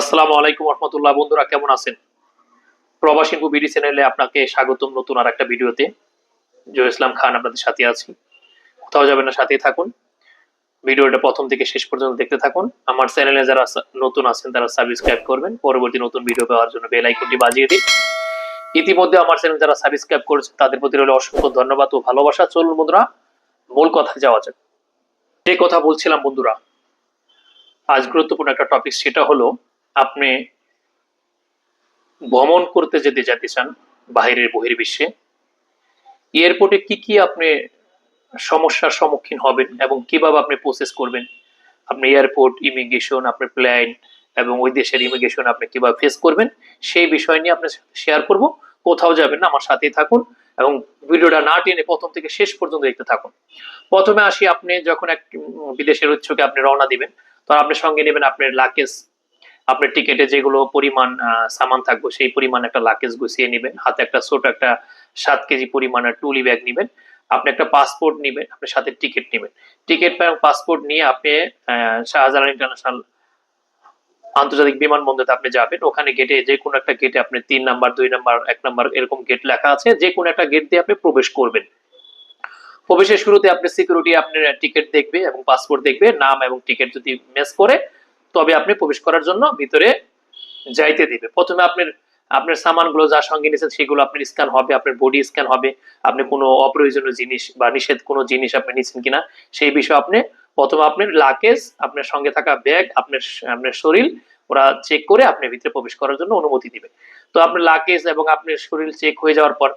আসসালামু আলাইকুম রহমতুল্লাহ বন্ধুরা, কেমন আছেন? প্রবাসী বিডি চ্যানেলে আপনাকে স্বাগতম নতুন আর একটা ভিডিওতে। জয় ইসলাম খান, আপনাদের সাথে আছি। কোথাও যাবেন না, সাথেই থাকুন। ভিডিওটা প্রথম থেকে শেষ পর্যন্ত দেখতে থাকুন। আমার চ্যানেলে যারা নতুন আছেন, তারা সাবস্ক্রাইব করবেন। পরবর্তী নতুন ভিডিও পাওয়ার জন্য বেল আইকনটি বাজিয়ে দিন। ইতিমধ্যে আমার চ্যানেল যারা সাবস্ক্রাইব করেছেন, তাদের প্রতি রইল অসংখ্য ধন্যবাদ ও ভালোবাসা। চলুন বন্ধুরা, মূল কথা যাওয়া যাক। যে কথা বলছিলাম বন্ধুরা, আজ গুরুত্বপূর্ণ একটা টপিক সেটা হলো আপনি ভ্রমণ করতে যেতে যেতে চান বাইরের বহির্বিশ্বে, এয়ারপোর্টে কি কি আপনি সমস্যার সম্মুখীন হবেন এবং কীভাবে আপনি প্রসেস করবেন? আপনি এয়ারপোর্ট ইমিগ্রেশন আপনার প্লেন এবং ওই দেশের ইমিগ্রেশন আপনি কীভাবে ফেস করবেন? সেই বিষয় নিয়ে আপনার শেয়ার করব। কোথাও যাবেন না, আমার সাথেই থাকুন এবং ভিডিওটা না টেনে প্রথম থেকে শেষ পর্যন্ত দেখতে থাকুন। প্রথমে আসি আপনি যখন এক বিদেশের উৎসকে আপনি রওনা দিবেন তখন আপনি সঙ্গে নেবেন আপনার লাকেজ আপনার টিকেটে যেগুলো পরিমাণ সামান থাকবে, সেই পরিমাণ একটা লাকেজ গুছিয়ে নেবেন। হাতে একটা ছোট একটা সাত কেজি পরিমাণের টুলি ব্যাগ নেবেন। আপনি একটা পাসপোর্ট নেবেন, আপনার সাথে টিকিট নেবেন। টিকিট এবং পাসপোর্ট নিয়ে আপনি শাহজালাল ইন্টারন্যাশনাল আন্তর্জাতিক বিমানবন্দরে আপনি যাবেন। ওখানে গেটে যে কোনো একটা গেটে আপনি তিন নাম্বার, দুই নাম্বার, এক নাম্বার এরকম গেট লেখা আছে। যে কোনো একটা গেট দিয়ে আপনি প্রবেশ করবেন। প্রবেশের শুরুতে আপনি সিকিউরিটি আপনার টিকিট দেখবে এবং পাসপোর্ট দেখবে, নাম এবং টিকিট যদি ম্যাচ করে তবে আপনি প্রবেশ করার জন্য ভিতরে যাইতে দিবে। প্রথমে আপনার আপনার সামানগুলো যা সঙ্গে নিয়েছেন সেগুলো আপনার স্ক্যান হবে, আপনার বডি স্ক্যান হবে, আপনি কোনো অপ্রয়োজনীয় জিনিস বা নিষেধ কোনো জিনিস আপনি নিচ্ছেন কিনা সেই বিষয়ে আপনি প্রথমে আপনার লাকেজ আপনার সঙ্গে থাকা ব্যাগ আপনার আপনার শরীর, ওরা চেক করে আপনি ভিতরে প্রবেশ করার জন্য অনুমতি দিবে। তো আপনার লাকেজ এবং আপনার শরীর চেক হয়ে যাওয়ার পর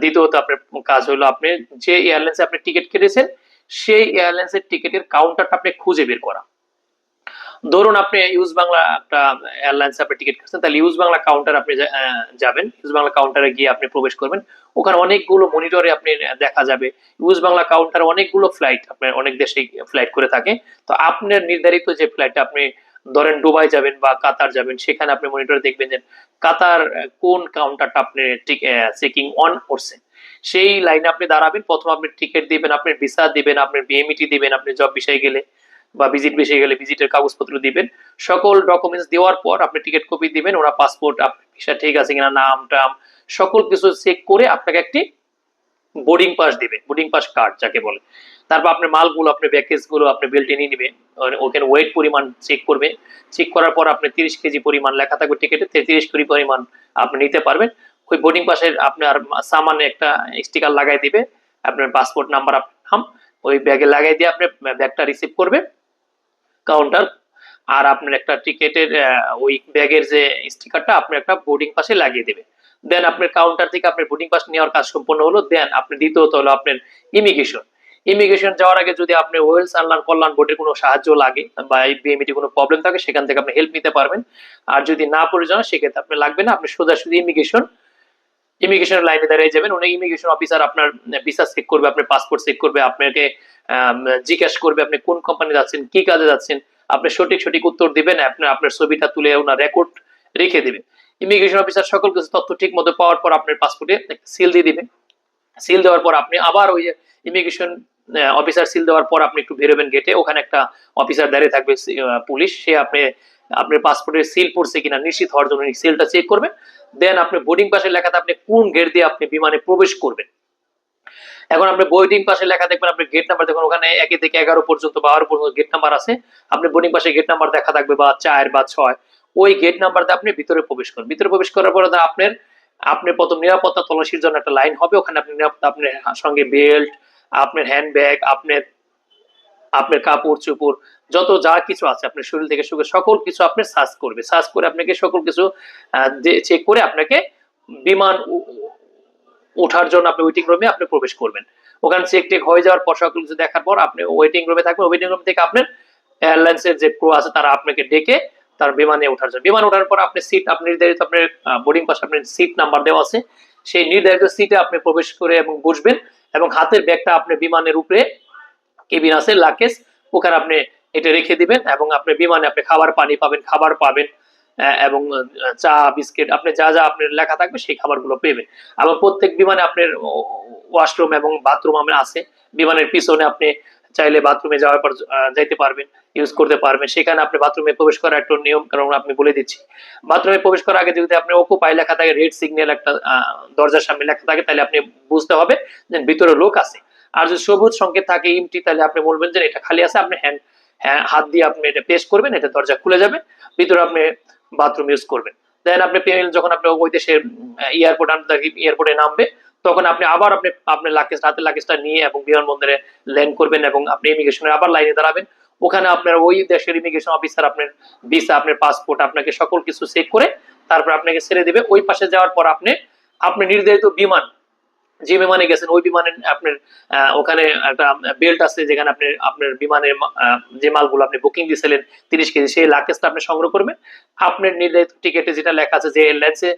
দ্বিতীয়ত আপনার কাজ হলো আপনি যে এয়ারলাইন্সে আপনি টিকিট কেটেছেন, সেই এয়ারলাইন্সের টিকিটের কাউন্টারটা আপনি খুঁজে বের করা। ধরুন আপনি ইউজ বাংলা একটা এয়ারলাইন্স আপনি টিকিট কাটছেন, তাহলে ইউজ বাংলা কাউন্টার আপনি যাবেন। ইউজ বাংলা কাউন্টারে গিয়ে আপনি প্রবেশ করবেন। ওখানে অনেকগুলো মনিটরে আপনি দেখা যাবে। ইউজ বাংলা কাউন্টারে অনেকগুলো ফ্লাইট আপনার অনেক দেশে ফ্লাইট করে থাকে। তো আপনার নির্ধারিত যে ফ্লাইটটা আপনি ধরেন দুবাই যাবেন বা কাতার যাবেন, সেখানে আপনি মনিটরে দেখবেন যে কাতার কোন কাউন্টারটা আপনি চেকিং অন করছে। সেই লাইনে আপনি দাঁড়াবেন। প্রথম আপনি টিকিট দিবেন আপনার ভিসা দিবেন আপনার বিএমইটি দিবেন, আপনি জব বিষয়ে গেলে। বা ভিজিট বিষয়ে গেলে ভিজিটের কাগজপত্র দিবেন। সকল ডকুমেন্টস দেওয়ার পর আপনি টিকিট কপি দিবেন ওরা পাসপোর্ট ভিসা ঠিক আছে কিনা, নাম, টাম, সকল কিছু চেক করে আপনাকে একটি বোর্ডিং পাস দিবে বোর্ডিং পাস কার্ড যাকে বলে। তারপর আপনার মালগুলো আপনার ব্যাগেজগুলো আপনি বেল্টে নিয়ে নেবেন, ওখানে ওয়েট পরিমাণ চেক করবে। চেক করার পর আপনি তিরিশ কেজি পরিমাণ, লেখা থাকবে টিকিটে তিরিশ কেজি পরিমাণ আপনি নিতে পারবেন। ওই বোর্ডিং পাসের আপনার সামানে একটা স্টিকার লাগাই দিবে। আপনার পাসপোর্ট নাম্বার আপনার নাম ওই ব্যাগে লাগাই দিয়ে আপনি ব্যাগটা রিসিভ করবে কাউন্টার আর আপনার একটা টিকেটের ওই ব্যাগের যে স্টিকারটা আপনি একটা বোর্ডিং পাসে লাগিয়ে দেবে। দেন আপনার কাউন্টার থেকে আপনার বোর্ডিং পাস নেওয়ার কাজ সম্পন্ন হলো দেন আপনি দ্বিতীয়ত হলো আপনার ইমিগ্রেশন ইমিগ্রেশন যাওয়ার আগে যদি আপনি ওয়েলস আনলান কল্যাণ বোর্ডের কোনো সাহায্য লাগে, বা এই বিএমইটি কোনো প্রবলেম থাকে, সেখান থেকে আপনি হেল্প নিতে পারবেন। আর যদি না প্রয়োজন সেক্ষেত্রে আপনি লাগবে না, আপনি সোজাসুজি ইমিগ্রেশন ইমিগ্রেশন লাইনে দাঁড়িয়ে যাবেন। উনি ইমিগ্রেশন অফিসার, আপনার ভিসা চেক করবে, আপনার পাসপোর্ট চেক করবে, আপনাকে জিজ্ঞাসা করবে আপনি কোন কোম্পানি যাচ্ছেন, কি কাজে যাচ্ছেন। আপনি সঠিক সঠিক উত্তর দিবেন আপনার আপনার ছবিটা তুলে ওনার রেকর্ড রেখে দিবে ইমিগ্রেশন অফিসার সকল কিছু তথ্য ঠিক মতো পাওয়ার পর আপনার পাসপোর্টে সিল দিয়ে দিবে। সিল দেওয়ার পর আপনি আবার ওই যে ইমিগ্রেশন অফিসার সিল দেওয়ার পর আপনি একটু বেরোবেন গেটে ওখানে একটা অফিসার দাঁড়িয়ে থাকবে পুলিশ। সে আপনি, আপনার পাসপোর্টের সিল পড়ছে কিনা নিশ্চিত হওয়ার জন্য সিলটা চেক করবে। দেন আপনি বোর্ডিং পাসে লেখাতে আপনি কোন গেট দিয়ে আপনি বিমানে প্রবেশ করবেন। এখন আপনি বোর্ডিং পাশে লেখা দেখবেন, আপনি গেট নাম্বার দেখুন, ওখানে একে থেকে এগারো পর্যন্ত বারো পর্যন্ত গেট নাম্বার আছে। আপনি বোর্ডিং পাশে গেট নাম্বার দেখা থাকবে বা চার বা ছয়। ওই গেট নাম্বার দিয়ে আপনি ভিতরে প্রবেশ করুন ভিতরে প্রবেশ করার পরে আপনার, আপনি প্রথম নিরাপত্তা তলাশির জন্য একটা লাইন হবে। ওখানে আপনি নিরাপত্তা, আপনার সঙ্গে বেল্ট আপনার হ্যান্ড ব্যাগ আপনার আপনার কাপড় চোপড়, যত যা কিছু আছে আপনার শরীর থেকে শুরু করে সকল কিছু আপনি সার্চ করবে। সার্চ করে আপনাকে সকল কিছু চেক করে আপনাকে বিমান ওঠার জন্য আপনি ওয়েটিং রুমে আপনি প্রবেশ করবেন। ওখানে চেক টেক হয়ে যাওয়ার পর সকল কিছু দেখার পর আপনি ওয়েটিং রুমে থাকবেন। ওয়েটিং রুম থেকে আপনার এয়ারলাইন্সের যে ক্রু আছে তারা আপনাকে ডেকে তার বিমানে ওঠার জন্য। বিমান ওঠার পর আপনি সিট আপনি নির্ধারিত আপনার বোর্ডিং পাশে আপনার সিট নাম্বার দেওয়া আছে। সেই নির্ধারিত সিটে আপনি প্রবেশ করে এবং বসবেন এবং হাতের ব্যাগটা আপনি বিমানের উপরে কেবিন আছে, লাকেজ, ওখানে আপনি এটা রেখে দিবেন এবং আপনি বিমানে আপনি খাবার পানি পাবেন, খাবার পাবেন এবং চা, বিস্কিট, আপনি যা যা আপনার লেখা থাকবে সেই খাবারগুলো পেবেন। এবং প্রত্যেক বিমানে আপনার ওয়াশরুম এবং বাথরুম আপনার আছে। বিমানের পিছনে আপনি চাইলে বাথরুমে যাওয়ার পর যাইতে পারবেন ইউজ করতে পারবেন। সেখানে আপনি বাথরুমে প্রবেশ করার একটা নিয়ম, কারণ আপনি বলে দিচ্ছি। বাথরুমে প্রবেশ করার আগে যদি আপনি অকুপাই লেখা থাকে রেড সিগন্যাল একটা দরজার সামনে লেখা থাকে, তাহলে আপনি বুঝতে হবে যে ভিতরে লোক আছে। আর যদি সবুজ সংকেত থাকে ইমটি তাহলে আপনি বলবেন যে এটা খালি আছে, আপনি হ্যান্ড হ্যাঁ হাত দিয়ে আপনি এটা পেস্ট করবেন, এটা দরজা খুলে যাবে, ভিতরে আপনি বাথরুম ইউজ করবেন। দেন আপনি পেমেন্ট যখন আপনি ওই দেশের এয়ারপোর্ট এয়ারপোর্টে নামবে, তখন আপনি আবার আপনি আপনার লাগেজ হাতের লাগেজটা নিয়ে এবং বিমানবন্দরে ল্যান্ড করবেন এবং আপনি ইমিগ্রেশনের আবার লাইনে দাঁড়াবেন। ওখানে আপনার ওই দেশের ইমিগ্রেশন অফিসার আপনার ভিসা আপনার পাসপোর্ট আপনাকে সকল কিছু চেক করে তারপর আপনাকে ছেড়ে দেবে। ওই পাশে যাওয়ার পর আপনি আপনি নির্ধারিত বিমান যে বিমানে গেছেন, ওই বিমানের আপনার ওখানে একটা বেল্ট আছে যেখানে আপনি, আপনার বিমানের যে মালগুলো আপনি বুকিং দিয়েছিলেন তিরিশ কেজি, সেই লাগেজটা আপনি সংগ্রহ করবেন। আপনার নির্ধারিত টিকেটে যেটা লেখা আছে যে এয়ারলাইন্সে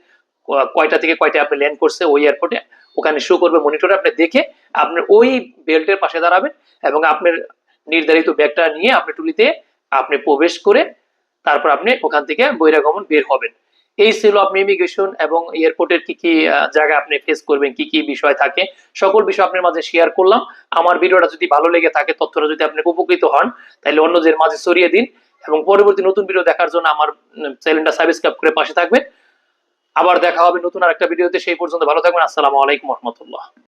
কয়টা থেকে কয়টা আপনি ল্যান্ড করছে ওই এয়ারপোর্টে ওখানে শো করবে মনিটরে আপনি দেখে আপনি ওই বেল্টের পাশে দাঁড়াবেন এবং আপনার নির্ধারিত ব্যাগটা নিয়ে আপনি টুলিতে আপনি প্রবেশ করে তারপর আপনি ওখান থেকে বহিরাগমন বের হবেন। এই ছিল আপনি ইমিগ্রেশন এবং এয়ারপোর্টের কি কি জায়গা আপনি ফেস করবেন, কি কি বিষয় থাকে, সকল বিষয় আপনার মাঝে শেয়ার করলাম। আমার ভিডিওটা যদি ভালো লেগে থাকে, তথ্যটা যদি আপনি উপকৃত হন, তাহলে অন্যদের মাঝে ছড়িয়ে দিন এবং পরবর্তী নতুন ভিডিও দেখার জন্য আমার চ্যানেলটা সাবস্ক্রাইব করে পাশে থাকবেন। আবার দেখা হবে নতুন আরেকটা ভিডিওতে সেই পর্যন্ত ভালো থাকবেন। আসসালামু আলাইকুম রহমতুল্লাহ।